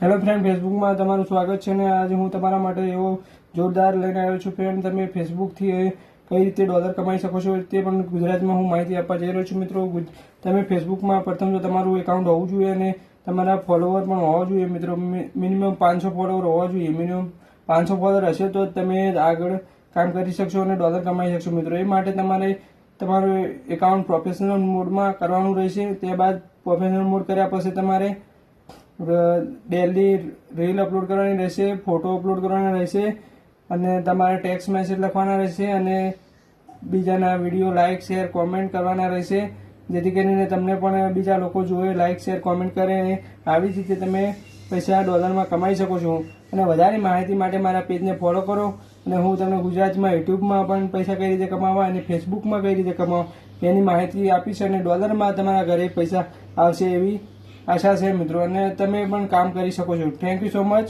Hello friend ફેસબુકમાં તમારું સ્વાગત છે અને આજે હું તમારા માટે એવો જોરદાર લઈને આવ્યો છું. ફ્રેન્ડ તમે ફેસબુકથી કઈ રીતે ડોલર કમાઈ શકો છો તે પણ ગુજરાતમાં હું માહિતી આપવા જઈ રહ્યો છું મિત્રો. તમે ફેસબુકમાં પ્રથમ તો તમારું એકાઉન્ટ હોવું જોઈએ અને તમારા ફોલોવર પણ હોવા જોઈએ મિત્રો. મિનિમમ પાંચસો ફોલોવર હોવા જોઈએ. મિનિમમ પાંચસો ફોલોવર હશે તો તમે આગળ કામ કરી શકશો અને ડોલર કમાઈ શકશો મિત્રો. એ માટે તમારે તમારું એકાઉન્ટ પ્રોફેશનલ મોડમાં કરવાનું રહેશે. ત્યારબાદ પ્રોફેશનલ મોડ કર્યા પછી તમારે ડેલી રીલ અપલોડ કરવાની રહેશે ફોટો અપલોડ કરવાના રહેશે અને તમારે ટેક્સ મેસેજ લખવાના રહેશે અને બીજાના વીડિયો લાઇક શેર કોમેન્ટ કરવાના રહેશે. જેથી કરીને તમને પણ બીજા લોકો જોવે લાઇક શેર કોમેન્ટ કરે અને આવી જ રીતે તમે પૈસા ડોલરમાં કમાઈ શકો છો. અને વધારે માહિતી માટે મારા પેજને ફોલો કરો અને હું તમને ગુજરાતમાં, યુટ્યુબમાં પણ પૈસા કઈ રીતે કમાવા અને ફેસબુકમાં કઈ રીતે કમાવા એની માહિતી આપીશ અને ડોલરમાં તમારા ઘરે પૈસા આવશે એવી આશા છે મિત્રો. અને તમે પણ કામ કરી શકો છો. Thank you so much